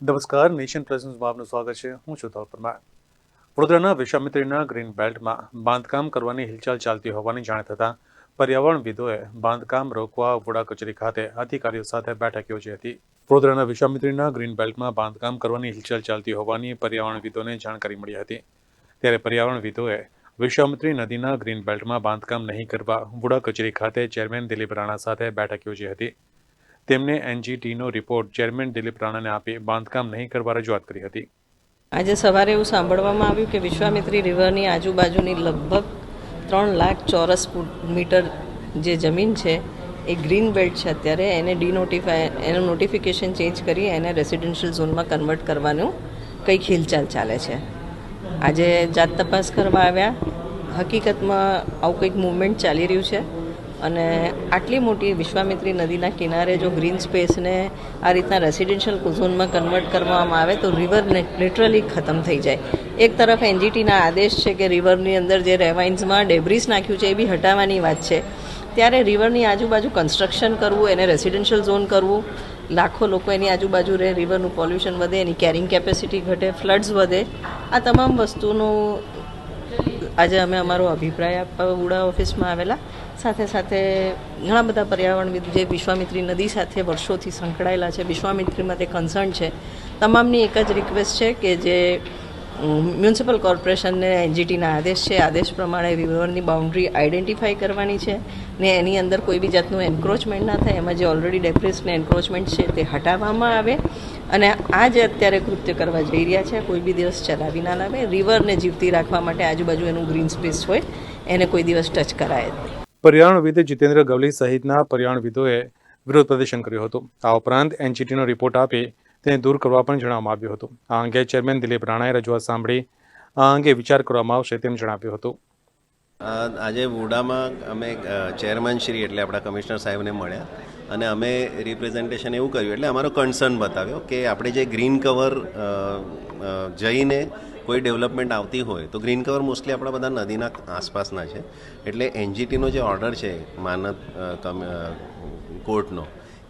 નમસ્કાર, નેશન પ્રેઝન્સમાં આપનું સ્વાગત છે. હું છું તલ પરમાર વડોદરાના વિશ્વામિત્રીના ગ્રીન બેલ્ટમાં બાંધકામ કરવાની હિલચાલ ચાલતી હોવાની જાણ થતાં પર્યાવરણવિદોએ બાંધકામ રોકવા વડા કચેરી ખાતે અધિકારીઓ સાથે બેઠક યોજી હતી. વડોદરાના વિશ્વામિત્રીના ગ્રીન બેલ્ટમાં બાંધકામ કરવાની હિલચાલ ચાલતી હોવાની પર્યાવરણવિદોને જાણકારી મળી હતી. ત્યારે પર્યાવરણવિદોએ વિશ્વામિત્રી નદીના ગ્રીન બેલ્ટમાં બાંધકામ નહીં કરવા વુડા કચેરી ખાતે ચેરમેન દિલીપ રાણા સાથે બેઠક યોજી હતી. તેમને એનજીટીનો રિપોર્ટ ચેરમેન દિલીપ રાણાને આપી બાંધકામ નહીં કરવા રજૂઆત કરી હતી. આજે સવારે એવું સાંભળવામાં આવ્યું કે વિશ્વામિત્રી રિવરની આજુબાજુની લગભગ ત્રણ લાખ ચોરસ ફૂટ મીટર જે જમીન છે, એ ગ્રીન બેલ્ટ છે અત્યારે. એને ડીનોટિફાય એનું નોટિફિકેશન ચેન્જ કરી એને રેસિડેન્શિયલ ઝોનમાં કન્વર્ટ કરવાનું કંઈક હિલચાલ ચાલે છે. આજે જાત તપાસ કરવા આવ્યા. હકીકતમાં આવું કંઈક મુવમેન્ટ ચાલી રહ્યું છે. અને આટલી મોટી વિશ્વામિત્રી નદીના કિનારે જો ગ્રીન સ્પેસને આ રીતના રેસિડેન્શિયલ ઝોનમાં કન્વર્ટ કરવામાં આવે તો રિવર લિટરલી ખતમ થઈ જાય. એક તરફ એનજીટીના આદેશ છે કે રિવરની અંદર જે રેવાઇન્સમાં ડેબ્રિસ નાખ્યું છે એ બી હટાવવાની વાત છે. ત્યારે રિવરની આજુબાજુ કન્સ્ટ્રક્શન કરવું, એને રેસિડેન્શિયલ ઝોન કરવું, લાખો લોકો એની આજુબાજુ રહે રિવરનું પોલ્યુશન વધે, એની કેરિંગ કેપેસિટી ઘટે ફ્લડ્સ વધે, આ તમામ વસ્તુનું આજે અમે અમારો અભિપ્રાય આપવા ઉડા ઓફિસમાં આવેલા. સાથે સાથે ઘણા બધા પર્યાવરણવિદ જે વિશ્વામિત્રી નદી સાથે વર્ષોથી સંકળાયેલા છે, વિશ્વામિત્રીમાં તે કન્સર્ન છે. તમામની એક જ રિક્વેસ્ટ છે કે જે મ્યુનિસિપલ કોર્પોરેશનને એનજીટીના આદેશ છે, આદેશ પ્રમાણે રિવરની બાઉન્ડ્રી આઈડેન્ટિફાઈ કરવાની છે ને એની અંદર કોઈ બી જાતનું એન્ક્રોચમેન્ટ ના થાય, એમાં જે ઓલરેડી ડેબ્રિસને એન્ક્રોચમેન્ટ છે તે હટાવવામાં આવે અને આ જે અત્યારે કૃત્ય કરવા જઈ રહ્યા છે, કોઈ બી દિવસ ચલાવી ના લાવે રિવરને જીવતી રાખવા માટે આજુબાજુ એનું ગ્રીન સ્પેસ હોય, એને કોઈ દિવસ ટચ કરાય જ પર્યાવરણવિદ જીતેન્દ્ર ગવલી સહિતના પર્યાવરણવિદોએ વિરોધ પ્રદર્શન કર્યું હતું. આ ઉપરાંત એનજીટીનો રિપોર્ટ આપી તેને દૂર કરવા પણ જણાવવામાં આવ્યું હતું. આ અંગે ચેરમેન દિલીપ રાણાએ રજૂઆત સાંભળી આ અંગે વિચાર કરવામાં આવશે તેમ જણાવ્યું હતું. આજે વુડામાં અમે ચેરમેન શ્રી એટલે આપણા કમિશનર સાહેબને મળ્યા અને અમે રિપ્રેઝન્ટેશન એવું કર્યું. એટલે અમારો કન્સર્ન બતાવ્યો કે આપણે જે ગ્રીન કવર જઈને કોઈ ડેવલપમેન્ટ આવતી હોય તો ગ્રીન કવર મોસ્ટલી આપણા બધા નદીના આસપાસના છે. એટલે એનજીટીનો જે ઓર્ડર છે માનદ કોર્ટનો,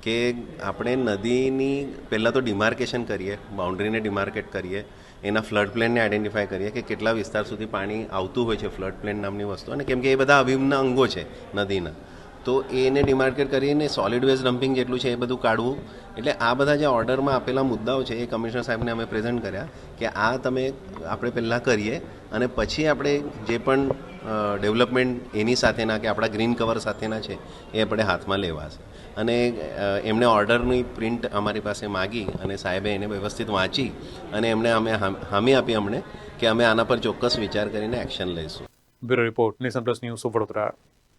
કે આપણે નદીની પહેલાં તો ડિમાર્કેશન કરીએ, બાઉન્ડ્રીને ડિમાર્કેટ કરીએ, એના ફ્લડ પ્લેનને આઈડેન્ટિફાય કરીએ કે કેટલા વિસ્તાર સુધી પાણી આવતું હોય છે ફ્લડ પ્લેન નામની વસ્તુ. અને કેમ કે એ બધા અભિન્ન અંગો છે નદીના. તો એને ડિમાર્કેટ કરીને સોલિડ વેસ્ટ ડમ્પિંગ જેટલું છે એ બધું કાઢવું. એટલે આ બધા જે ઓર્ડરમાં આપેલા મુદ્દાઓ છે એ કમિશનર સાહેબને અમે પ્રેઝન્ટ કર્યા કે આ તમે આપણે પહેલાં કરીએ અને પછી આપણે જે પણ ડેવલપમેન્ટ એની સાથેના કે આપણા ગ્રીન કવર સાથેના છે એ આપણે હાથમાં લેવાશે. અને એમણે ઓર્ડરની પ્રિન્ટ અમારી પાસે માગી અને સાહેબે એને વ્યવસ્થિત વાંચી અને એમણે અમે હામ- આપી અમને કે અમે આના પર ચોક્કસ વિચાર કરીને એક્શન લઈશું. Bureau report nation plus news, Vadodara.